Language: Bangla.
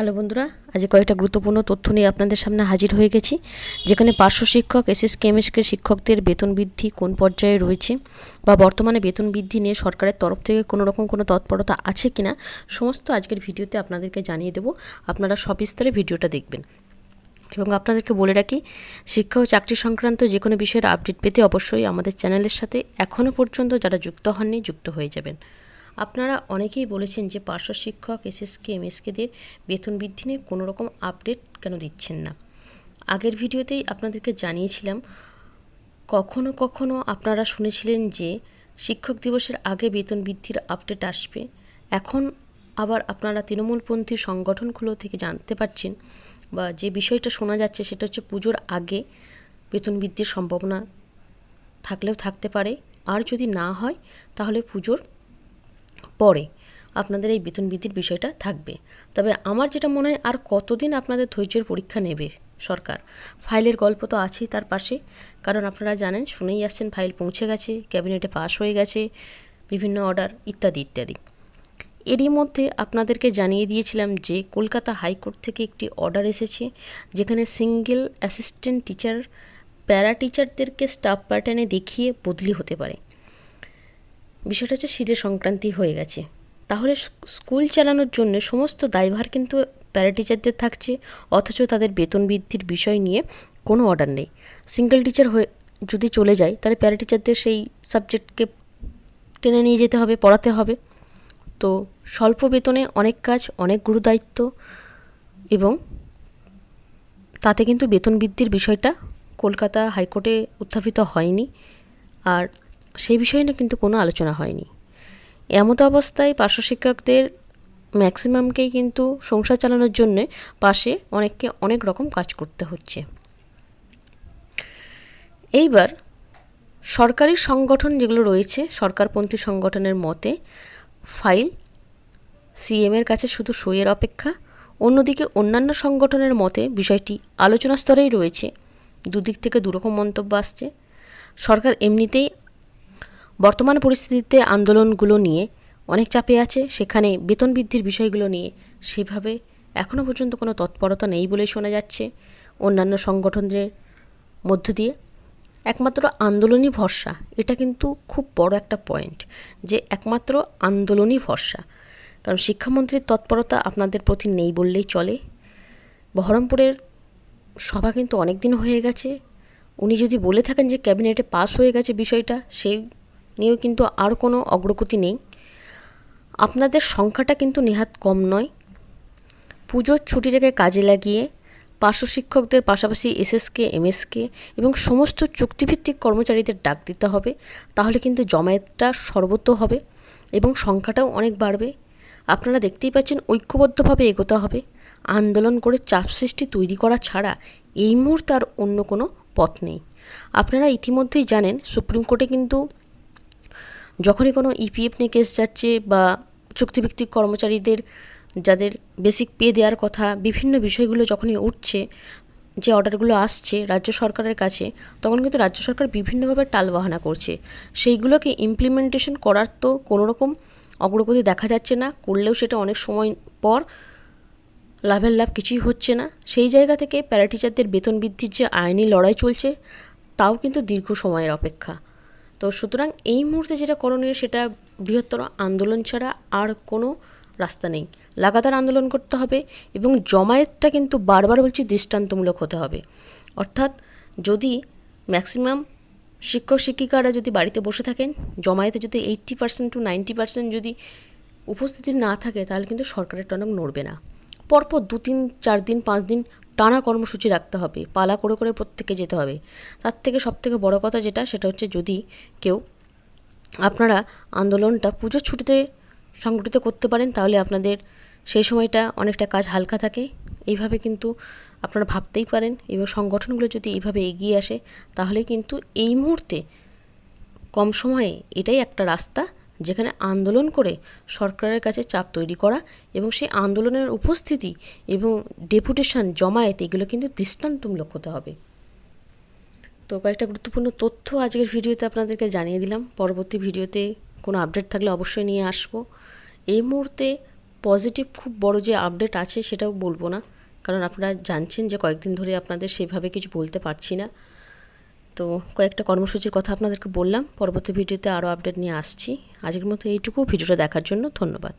হ্যালো বন্ধুরা, আজ কয়েকটা গুরুত্বপূর্ণ তথ্য নিয়ে আপনাদের সামনে হাজির হয়ে গেছি। যেখানে পার্শ্ব শিক্ষক, এসএস কেএমএসকে শিক্ষকদের বেতন বৃদ্ধি কোন পর্যায়ে রয়েছে বা বর্তমানে বেতন বৃদ্ধি নিয়ে সরকারের তরফ থেকে কোনো রকম কোনো তৎপরতা আছে কিনা, সমস্ত আজকের ভিডিওতে আপনাদেরকে জানিয়ে দেবো। আপনারা সবিস্তারে ভিডিওটা দেখবেন। এবং আপনাদেরকে বলে রাখি, শিক্ষা ও চাকরি সংক্রান্ত যে কোনো বিষয়ের আপডেট পেতে অবশ্যই আমাদের চ্যানেলের সাথে এখনও পর্যন্ত যারা যুক্ত হননি, যুক্ত হয়ে যাবেন। আপনারা অনেকেই বলেছেন যে পার্শ্ব শিক্ষক এসএসকে এমএসকেদের বেতন বৃদ্ধি নিয়ে কোনো রকম আপডেট কেন দিচ্ছেন না? আগের ভিডিওতেই আপনাদেরকে জানিয়েছিলাম, কখনো কখনো আপনারা শুনেছিলেন যে শিক্ষক দিবসের আগে বেতন বৃদ্ধির আপডেট আসবে। এখন আবার আপনারা তৃণমূলপন্থী সংগঠনগুলো থেকে জানতে পারছেন বা যে বিষয়টা শোনা যাচ্ছে সেটা হচ্ছে পুজোর আগে বেতন বৃদ্ধির সম্ভাবনা থাকলেও থাকতে পারে। আর যদি না হয়, তাহলে পুজোর পরে আপনাদের এই বেতন বৃদ্ধির বিষয়টা থাকবে। তবে আমার যেটা মনে হয়, আর কতদিন আপনাদের ধৈর্যের পরীক্ষা নেবে সরকার? ফাইলের গল্প তো আছেই তার পাশে। কারণ আপনারা জানেন, শুনেই আসছেন, ফাইল পৌঁছে গেছে, ক্যাবিনেটে পাস হয়ে গেছে, বিভিন্ন অর্ডার ইত্যাদি ইত্যাদি। এরই মধ্যে আপনাদেরকে জানিয়ে দিয়েছিলাম যে কলকাতা হাইকোর্ট থেকে একটি অর্ডার এসেছে, যেখানে সিঙ্গেল অ্যাসিস্ট্যান্ট টিচার প্যারা টিচারদেরকে স্টাফ প্যাটার্নে দেখিয়ে বদলি হতে পারে। বিষয়টা হচ্ছে সিটে সংক্রান্তি হয়ে গেছে। তাহলে স্কুল চালানোর জন্য সমস্ত দায়ভার কিন্তু প্যারা টিচারদের থাকছে, অথচ তাদের বেতন বৃদ্ধির বিষয় নিয়ে কোনো অর্ডার নেই। সিঙ্গেল টিচার হয়ে যদি চলে যায়, তাহলে প্যারা টিচারদের সেই সাবজেক্টকে টেনে নিয়ে যেতে হবে, পড়াতে হবে। তো স্বল্প বেতনে অনেক কাজ, অনেক গুরুদায়িত্ব এবং তাতে কিন্তু বেতন বৃদ্ধির বিষয়টা কলকাতা হাইকোর্টে উত্থাপিত হয়নি। আর সেই বিষয়ে না কিন্তু কোনো আলোচনা হয়নি। এমতো অবস্থায় পার্শ্ব শিক্ষকদের ম্যাক্সিমামকেই কিন্তু সংসার চালানোর জন্যে পাশে অনেককে অনেক রকম কাজ করতে হচ্ছে। এইবার সরকারি সংগঠন যেগুলো রয়েছে, সরকারপন্থী সংগঠনের মতে ফাইল সিএমের কাছে শুধু সইয়ের অপেক্ষা, অন্যদিকে অন্যান্য সংগঠনের মতে বিষয়টি আলোচনা স্তরেই রয়েছে। দুদিক থেকে দুরকম মন্তব্য আসছে। সরকার এমনিতেই বর্তমান পরিস্থিতিতে আন্দোলনগুলো নিয়ে অনেক চাপে আছে, সেখানে বেতন বৃদ্ধির বিষয়গুলো নিয়ে সেভাবে এখনও পর্যন্ত কোনো তৎপরতা নেই বলে শোনা যাচ্ছে অন্যান্য সংগঠনদের মধ্য দিয়ে। একমাত্র আন্দোলনই ভরসা, এটা কিন্তু খুব বড় একটা পয়েন্ট যে একমাত্র আন্দোলনই ভরসা। কারণ শিক্ষামন্ত্রীর তৎপরতা আপনাদের প্রতি নেই বললেই চলে। বহরমপুরের সভা কিন্তু অনেক দিন হয়ে গেছে। উনি যদি বলে থাকেন যে ক্যাবিনেটে পাস হয়ে গেছে বিষয়টা সেই নিয়েও কিন্তু আর কোনো অগ্রগতি নেই। আপনাদের সংখ্যাটা কিন্তু নেহাত কম নয়। পুজোর ছুটিটাকে কাজে লাগিয়ে পার্শ্ব শিক্ষকদের পাশাপাশি এসএসকে, এমএসকে এবং সমস্ত চুক্তিভিত্তিক কর্মচারীদের ডাক দিতে হবে, তাহলে কিন্তু জমায়েতটা সর্বত্র হবে এবং সংখ্যাটাও অনেক বাড়বে। আপনারা দেখতেই পাচ্ছেন ঐক্যবদ্ধভাবে এগোতে হবে। আন্দোলন করে চাপ সৃষ্টি তৈরি করা ছাড়া এই মুহূর্তে আর অন্য কোনো পথ নেই। আপনারা ইতিমধ্যেই জানেন, সুপ্রিম কোর্টে কিন্তু যখনই কোনো ইপিএফ নিয়ে কেস যাচ্ছে বা চুক্তিভিত্তিক কর্মচারীদের, যাদের বেসিক পে দেওয়ার কথা, বিভিন্ন বিষয়গুলো যখনই উঠছে, যে অর্ডারগুলো আসছে রাজ্য সরকারের কাছে, তখন কিন্তু রাজ্য সরকার বিভিন্নভাবে টালবাহানা করছে। সেইগুলোকে ইমপ্লিমেন্টেশন করার তো কোনো রকম অগ্রগতি দেখা যাচ্ছে না, করলেও সেটা অনেক সময় পর লাভের লাভ কিছুই হচ্ছে না। সেই জায়গা থেকে প্যারাটিচারদের বেতন বৃদ্ধির যে আইনি লড়াই চলছে, তাও কিন্তু দীর্ঘ সময়ের অপেক্ষা। তো সুতরাং এই মুহূর্তে যেটা করণীয় সেটা বৃহত্তর আন্দোলন ছাড়া আর কোনো রাস্তা নেই। লাগাতার আন্দোলন করতে হবে এবং জমায়েতটা কিন্তু বারবার বলছি দৃষ্টান্তমূলক হতে হবে। অর্থাৎ যদি ম্যাক্সিমাম শিক্ষক শিক্ষিকারা যদি বাড়িতে বসে থাকেন, জমায়েতে যদি eighty percent to ninety percent যদি উপস্থিতি না থাকে, তাহলে কিন্তু সরকারের টনক নড়বে না। পরপর দু তিন, চার দিন, পাঁচ দিন টানা কর্মসূচি রাখতে হবে, পালা করে করে প্রত্যেকে যেতে হবে। তার থেকে সব থেকে বড়ো কথা যেটা, সেটা হচ্ছে যদি কেউ আপনারা আন্দোলনটা পুজোর ছুটিতে সংগঠিত করতে পারেন, তাহলে আপনাদের সেই সময়টা অনেকটা কাজ হালকা থাকে। এইভাবে কিন্তু আপনারা ভাবতেই পারেন এবং সংগঠনগুলো যদি এইভাবে এগিয়ে আসে, তাহলে কিন্তু এই মুহূর্তে কম সময়ে এটাই একটা রাস্তা যেখানে আন্দোলন করে সরকারের কাছে চাপ তৈরি করা এবং সেই আন্দোলনের উপস্থিতি এবং ডেপুটেশন জমায়েত, এগুলো কিন্তু দৃষ্টান্তমূলক হতে হবে। তো কয়েকটা গুরুত্বপূর্ণ তথ্য আজকের ভিডিওতে আপনাদেরকে জানিয়ে দিলাম। পরবর্তী ভিডিওতে কোনো আপডেট থাকলে অবশ্যই নিয়ে আসব। এই মুহূর্তে পজিটিভ খুব বড় যে আপডেট আছে সেটাও বলব না, কারণ আপনারা জানছেন যে কয়েকদিন ধরে আপনাদের সেভাবে কিছু বলতে পারছি না। তো কয়েকটা কর্মসূচির কথা আপনাদেরকে বললাম। পরবর্তী ভিডিওতে আরও আপডেট নিয়ে আসছি। আজকের মতো এইটুকু ভিডিওটা দেখার জন্য ধন্যবাদ।